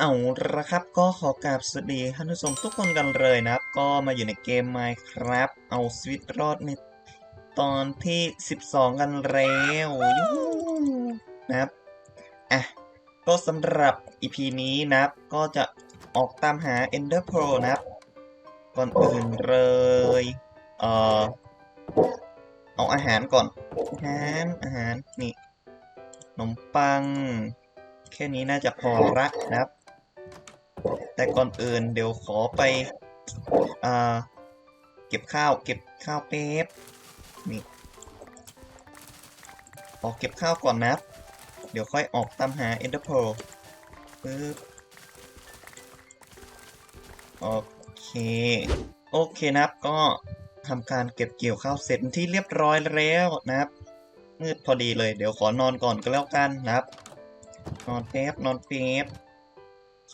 เอาละครับก็ขอกราบสวัสดีท่านผู้ชมทุกคนกันเลยนะครับ ก็มาอยู่ในเกม Minecraft เอาชีวิตรอดในตอนที่ 12 กันแล้วยูนะครับอะก็สำหรับ EP นี้นะครับ ก็จะออกตามหา Ender Pearl นะครับ ก่อนอื่นเลย เอ่อ เอาอาหารก่อน อาหาร อาหาร นี่ขนมปัง แค่นี้น่าจะพอละนะครับ แต่ก่อนอื่นเดี๋ยวขอไปอ่าเก็บข้าว เก็บข้าวเป๊บนี่ออกเก็บข้าวก่อนนะครับเดี๋ยวค่อยออกตามหา Ender Pearl ปึ๊บโอเค โอเคนะครับก็ทำการเก็บเกี่ยวข้าวเสร็จที่เรียบร้อยแล้วนะครับ มืดพอดีเลย เดี๋ยวขอนอนก่อนก็แล้วกันนะครับ นอนแป๊บนอนแป๊บ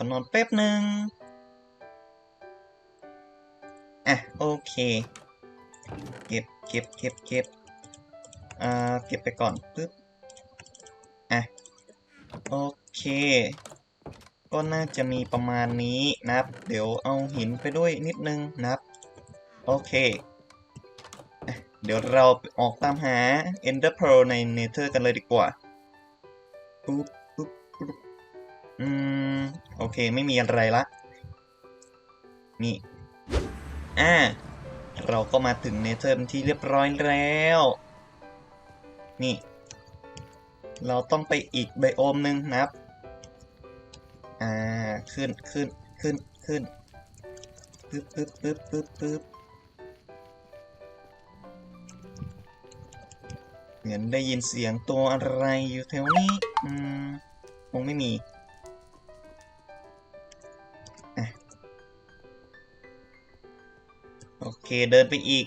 อนอนแป๊บหนึ่งอะโอเค เก็บเก็บเก็บเก็บอ่าเก็บไปก่อนปึ๊บอะโอเค ก็น่าจะมีประมาณนี้นะครับ เดี๋ยวเอาหินไปด้วยนิดนึงนะครับ โอเคอเดี๋ยวเราออกตามหา Ender Pearl ใน Nether กันเลยดีกว่า ปุ๊บปุ๊บปุ๊บ อืม โอเค ไม่มีอะไรละ นี่ อ่า เราก็มาถึงเนเธอร์ที่เรียบร้อยแล้ว นี่ เราต้องไปอีกไบโอมหนึ่งนะครับ อ่า ขึ้นขึ้นขึ้นขึ้นปึ๊บปึ๊บปึ๊บปึ๊บปึ๊บเหมือนได้ยินเสียงตัวอะไรอยู่แถวนี้ อืม คงไม่มี เคเดินไปอีก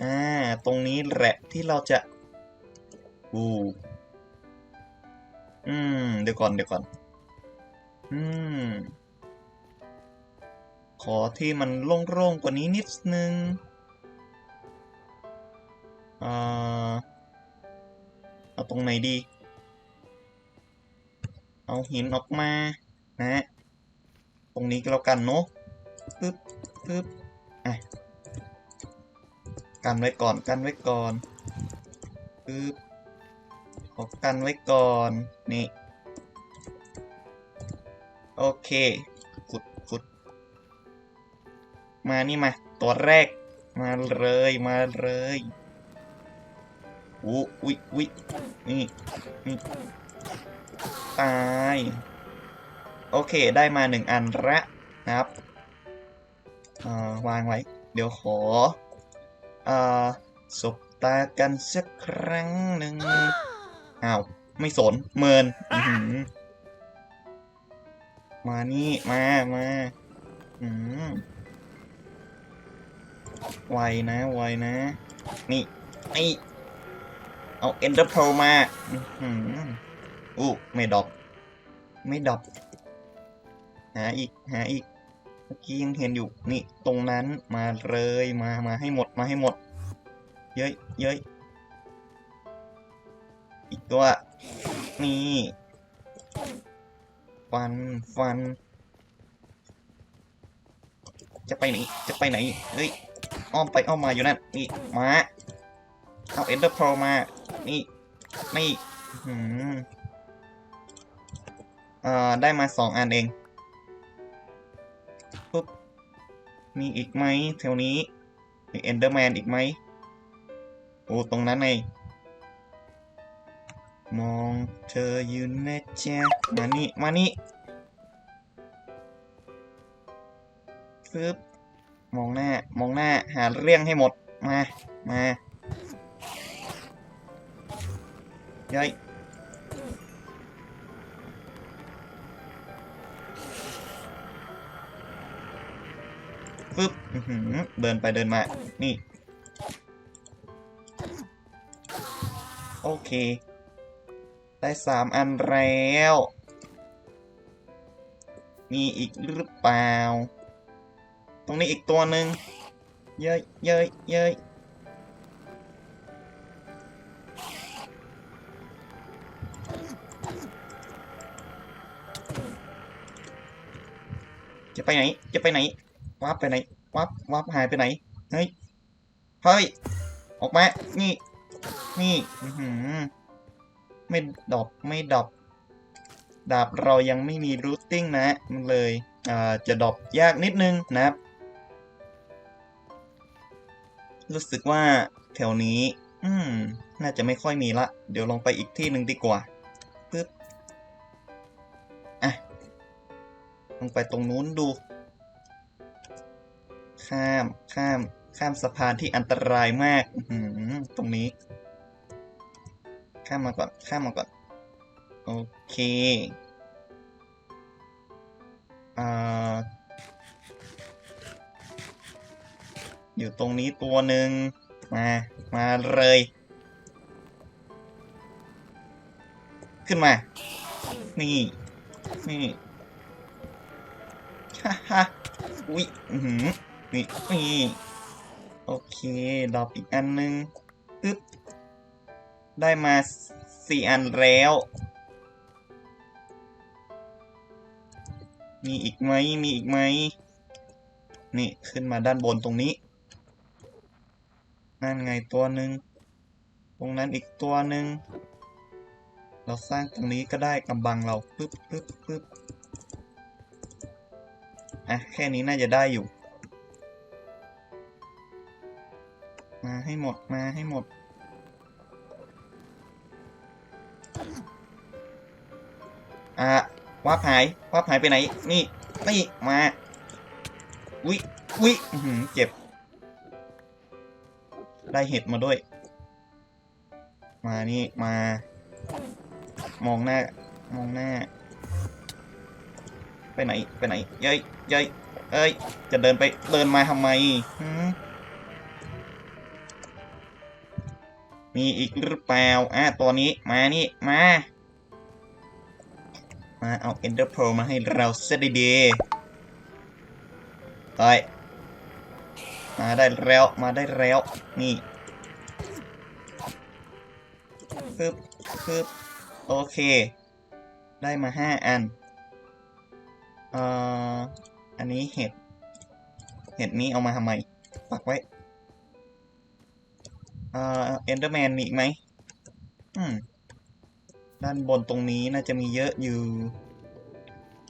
อ่า ตรงนี้แหละที่เราจะ อูอืม เดี๋ยวก่อนเดี๋ยวก่อน อืม ขอที่มันโล่งๆกว่านี้นิดนึง อ่า เอาตรงไหนดี เอาหินออกมา นะ ตรงนี้ก็แล้วกันเนาะ ปึ๊บปึ๊บอะกันไว้ก่อนกันไว้ก่อนปึ๊บขอกันไว้ก่อนนี่โอเคขุดขุดมานี่มาตัวแรกมาเลยมาเลยอู้อุ้ยอุ้ยนี่นี่ตาย โอเคได้มาหนึ่งอันละนะครับ วางไว้ เดี๋ยวขออ่าสบตากันสักครั้งหนึ่งอ้าว ไม่สน เมินอื้อหือมานี่ มา มาอืมไวนะ ไวนะ นี่นี่เอา Ender Pearl มาอื้อหืออู้ไม่ดรอก ไม่ดรอก หาอีก หาอีกเมื่อกี้ยังเห็นอยู่นี่ตรงนั้นมาเลยมามาให้หมดมาให้หมด เย้ยเย้ยอีกตัวนี่ฟันฟัน จะไปไหนจะไปไหนเฮ้ยอ้อมไปอ้อมมาอยู่นั่นนี่มาเอาเอ็นเดอร์โพมานี่นี่หืมเอ่อได้มาสองอันเอง ปุ๊บมีอีกไหมแถวนี้มีเอนเดอร์แมนอีกไหมโอ้ตรงนั้นไงมองเธออยู่นะจ๊ะมานี่ มานี่ปึ๊บมองหน้า มองหน้า หาเรื่องให้หมด มา มาย้อย เดินไปเดินมา นี่ โอเค ได้สามอันแล้ว มีอีกหรือเปล่า ตรงนี้อีกตัวหนึ่งเย้ยเย้ยเย้ยจะไปไหน จะไปไหนว่าไปไหน วับวับหายไปไหน เฮ้ย เฮ้ย ออกมา นี่ นี่หือไม่ดอกไม่ดอกดาบเรายังไม่มีรูทติ้งนะมันเลยอ่าจะดอกยากนิดนึงนะครับ รู้สึกว่าแถวนี้ อืม น่าจะไม่ค่อยมีละ เดี๋ยวลองไปอีกที่หนึ่งดีกว่าปึ๊บ อะ ลองไปตรงนู้นดู ข้าม ข้าม ข้ามสะพานที่อันตรายมากตรงนี้ ข้ามมาก่อน ข้ามมาก่อน โอเค อ่า อยู่ตรงนี้ตัวหนึ่ง มา มาเลย ขึ้นมา นี่ นี่ฮ่าฮ่าอุ๊ยอือหือ นี่นี่โอเคดอกอีกอันหนึงปึ๊บได้มาสี่อันแล้ว มีอีกไหมมีอีกไหมนี่ขึ้นมาด้านบนตรงนี้นั่นไงตัวหนึ่งตรงนั้นอีกตัวหนึ่งเราสร้างตรงนี้ก็ได้กำบังเราปึ๊บปึ๊บปึ๊บอะแค่นี้น่าจะได้อยู่ มาให้หมดมาให้หมด อะวับหายวับหายไปไหน นี่นี่มาอุ๊ยอุ๊ยเจ็บ ได้เห็ดมาด้วย มานี่มา มองหน้ามองหน้า ไปไหนไปไหนเย้ยเย้ยเอ้ยจะเดินไปเดินมาทำไม มีอีกหรือเปล่าอะตัวนี้มานี่ มา มาเอา Ender Pearl มาให้เราเสียดีๆไปมาได้แล้วมาได้แล้ว นี่ปึ๊บปึ๊บโอเค ได้มาห้าอันเอ่ออันนี้เห็ด เห็ดนี้เอามาทำไมปักไว้ เอ่อ Enderman มีอีกไหมอืมด้านบนตรงนี้น่าจะมีเยอะอยู่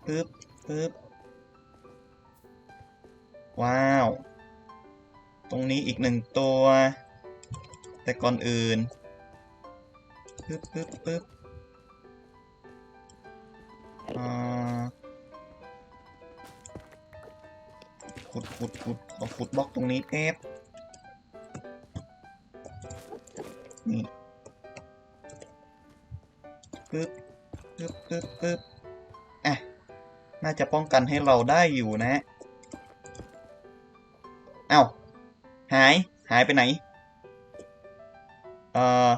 ปึ๊บปึ๊บว้าว ตรงนี้อีกหนึ่งตัว แต่ก่อนอื่นปึ๊บปึ๊บปึ๊บอ่าขุดขุดขุดขอขุดบล็อกตรงนี้แป๊บ นี่ปึ๊บปึ๊บปึ๊บปึ๊บอะ น่าจะป้องกันให้เราได้อยู่นะเอ้า หาย หายไปไหน เอ่อ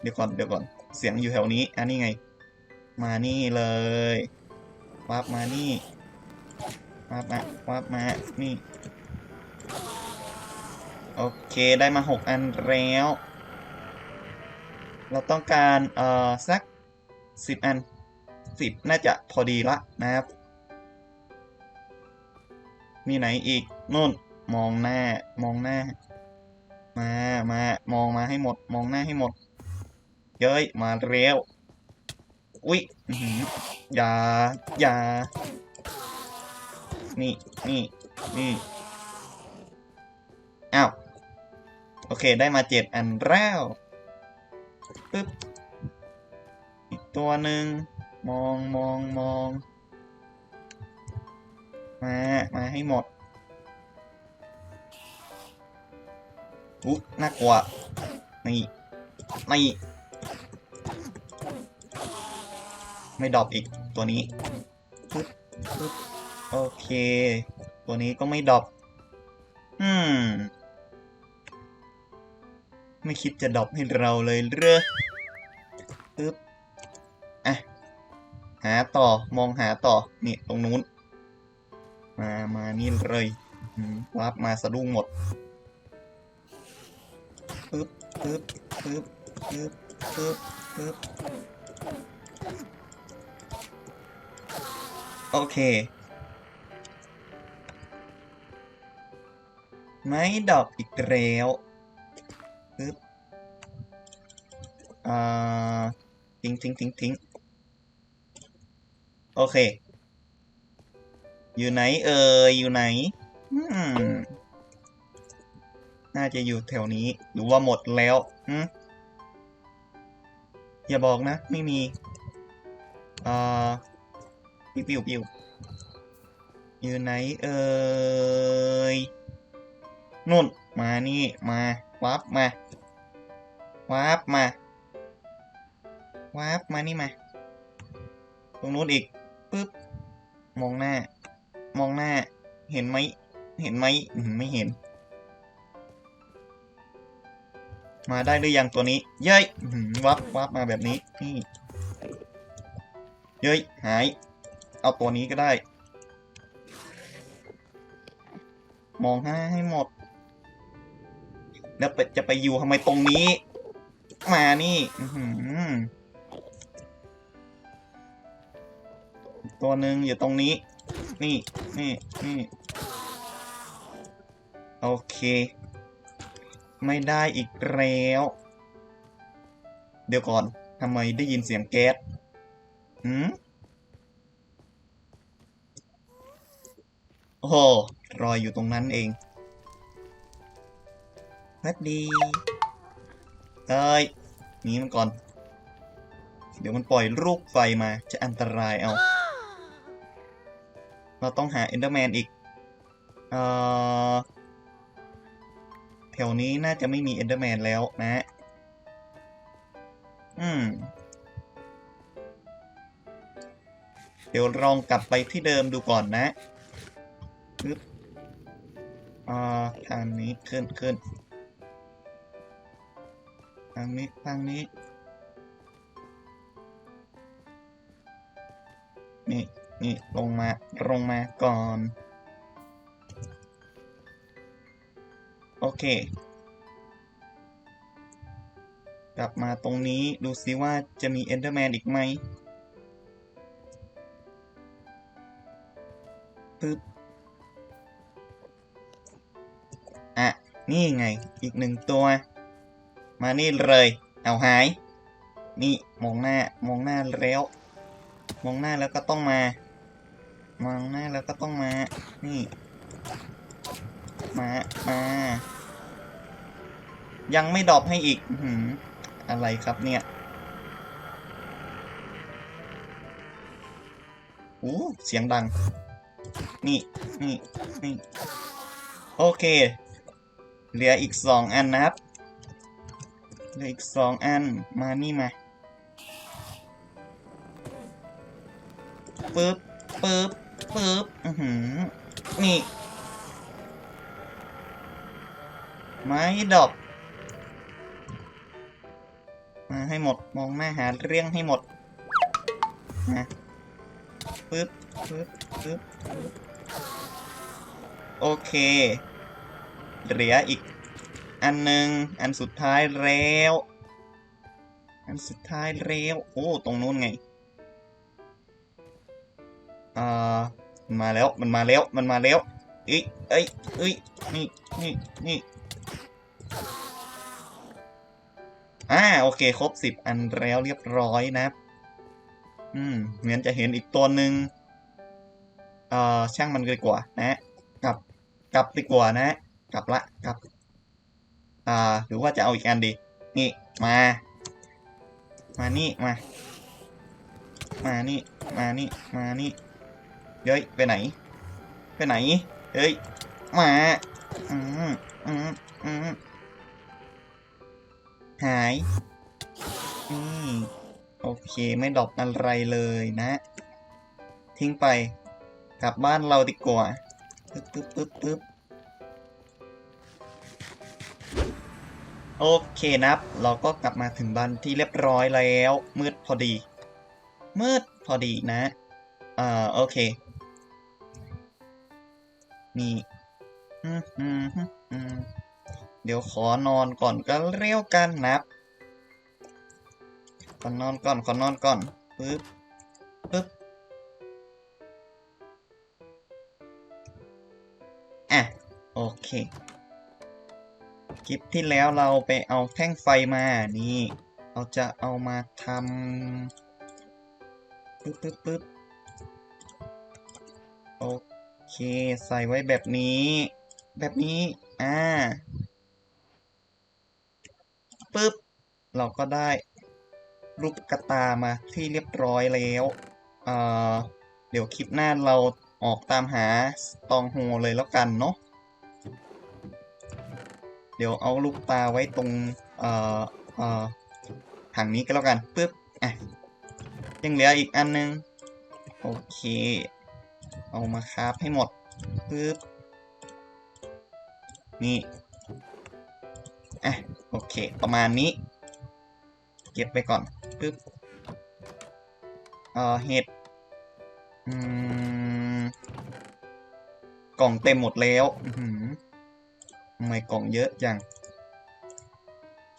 เดี๋ยวก่อน เดี๋ยวก่อน เสียงอยู่แถวนี้ อันนี้ไง มานี่เลย วับมานี่ วับมา วับมา นี่ โอเค ได้มาหกอันแล้ว เราต้องการเอ่อสักสิบอันสิบน่าจะพอดีละนะครับ มีไหนอีกนู่นมองหน้ามองหน้า มามามองมาให้หมด มองหน้าให้หมด เย้ยมาเร็วอุ๊ยอื้อหืออย่าอย่านี่นี่นี่อ้าว โอเค ได้มาเจ็ดอันแล้ว ปึ๊บอีกตัวหนึ่งมองมองมองมา มาให้หมดอุ๊ยน่ากลัว นี่ นี่ ไม่ดรอปอีกตัวนี้ปึ๊บปึ๊บโอเค ตัวนี้ก็ไม่ดรอปอืม ไม่คิดจะดรอปให้เราเลยเรือปึ๊บอะหาต่อมองหาต่อนี่ตรงนู้น มามานี่เลยรับมาสะดุ้งหมดปึ๊บปึ๊บปึ๊บปึ๊บปึ๊บปึ๊บโอเคไม่ดอกอีกแล้ว อ่าทิ้งทิ้งทิ้งทิ้งโอเค อยู่ไหนเอ่ยอยู่ไหนอืมน่าจะอยู่แถวนี้ หรือว่าหมดแล้วอืมอย่าบอกนะ ไม่มีอ่าปิวปิวปิวอยู่ไหนเอ่ยนุ่น มานี่ มาวับมาวับมา วับมานี่มา ตรงนู้นอีกปึ๊บมองหน้า มองหน้า เห็นไหม เห็นไหมไม่เห็น มาได้หรือยังตัวนี้ เย้ยวับวับมาแบบนี้นี่เย้ยหาย เอาตัวนี้ก็ได้ มองหน้าให้หมด แล้วไปจะไปอยู่ทำไมตรงนี้ มานี่ อื ตัวหนึ่งอยู่ตรงนี้ นี่ นี่ นี่ โอเค ไม่ได้อีกแล้ว เดี๋ยวก่อน ทำไมได้ยินเสียงแก๊สหืมโอ้รอยอยู่ตรงนั้นเองพัดดีเอ้ยหนีมันก่อน เดี๋ยวมันปล่อยลูกไฟมา จะอันตรายเอา เราต้องหาเอนเดอร์แมนอีก เอ่อ แถวนี้น่าจะไม่มีเอนเดอร์แมนแล้วนะ อืม เดี๋ยวลองกลับไปที่เดิมดูก่อนนะปึ๊บอ่าทางนี้ขึ้นขึ้นทางนี้ทางนี้ นี่ นี่ลงมาลงมาก่อน โอเค กลับมาตรงนี้ดูซิว่าจะมีเอนเดอร์แมนอีกไหมปึ๊บอะ นี่ไง อีกหนึ่งตัว มานี่เลย เอาหาย นี่ มองหน้า มองหน้าแล้ว มองหน้าแล้วก็ต้องมา มองหน้าแล้วก็ต้องมา นี่ มา มา ยังไม่ดรอปให้อีกอื้อหืออะไรครับเนี่ยโอ้เสียงดัง นี่ นี่ นี่ โอเค เหลืออีกสองอันนะครับ เหลืออีกสองอัน มานี่มาปึ๊บปึ๊บ ปึ๊บอือหือ นี่ ไม้ดอกมาให้หมด มองหน้าหาเรื่องให้หมดนะปึ๊บปึ๊บปึ๊บปึ๊บโอเค เหลืออีก อันหนึ่งอันสุดท้ายแล้ว อันสุดท้ายแล้ว โอ้ ตรงนู้นไง อ่ามันมาแล้วมันมาแล้วมันมาแล้วเอ้ยเอ้ยเอ้ยนี่นี่นี่อ่าโอเคครบสิบอันแล้วเรียบร้อยนะ อืมเหมือนจะเห็นอีกตัวหนึ่งเอ่อช่างมันดีกว่านะ กลับกลับดีกว่านะ กลับละกลับ อ่าหรือว่าจะเอาอีกอันดี นี่มา มานี่มา มานี่มานี่มานี่ เฮ้ยไปไหน ไปไหน เฮ้ย มาอืมอืมอืมหายนี่โอเคไม่ดรอปอะไรเลยนะ ทิ้งไป กลับบ้านเราดีกว่าปึ๊บปึ๊บปึ๊บปึ๊บโอเคนะครับ เราก็กลับมาถึงบ้านที่เรียบร้อยแล้ว มืดพอดี มืดพอดีนะ อ่า โอเค นี่เดี๋ยวขอนอนก่อนก็เรียวกันนะครับขอนอนก่อนขอนอนก่อนปึ๊บปึ๊บอะ โอเค คลิปที่แล้วเราไปเอาแท่งไฟมา นี่ เราจะเอามาทำปึ๊บปึ๊บปึ๊บโอเค ใส่ไว้แบบนี้ แบบนี้อ่าปึ๊บ เราก็ได้ลูกกระตามาที่เรียบร้อยแล้วเอ่อเดี๋ยวคลิปหน้าเราออกตามหาตองโฮเลยแล้วกันเนาะเดี๋ยวเอาลูกตาไว้ตรงเอ่อเอ่อถังนี้ก็แล้วกันปึ๊บอะยังเหลืออีกอันนึงโอเค เอามาคราฟให้หมดปึ๊บนี่อะโอเค ประมาณนี้ เก็บไปก่อนปึ๊บเอ่อเห็ดอืมกล่องเต็มหมดแล้วอือหือทำไมกล่องเยอะจัง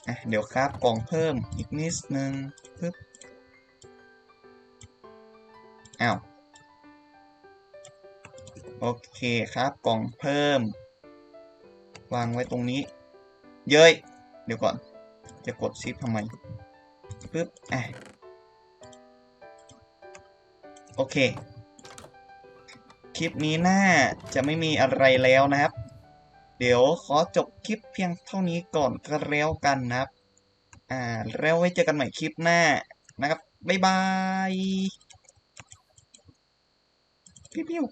อะเดี๋ยวครับกล่องเพิ่มอีกนิดนึงปึ๊บอ้าว โอเคครับกล่องเพิ่ม วางไว้ตรงนี้ เย้ย เดี๋ยวก่อน จะกดชิปทำไมปึ๊บอะโอเค คลิปนี้น่าจะไม่มีอะไรแล้วนะครับ เดี๋ยวขอจบคลิปเพียงเท่านี้ก่อนก็แล้วกันนะครับ อ่า แล้วไว้เจอกันใหม่คลิปหน้านะครับ บ๊ายบายปิ้ว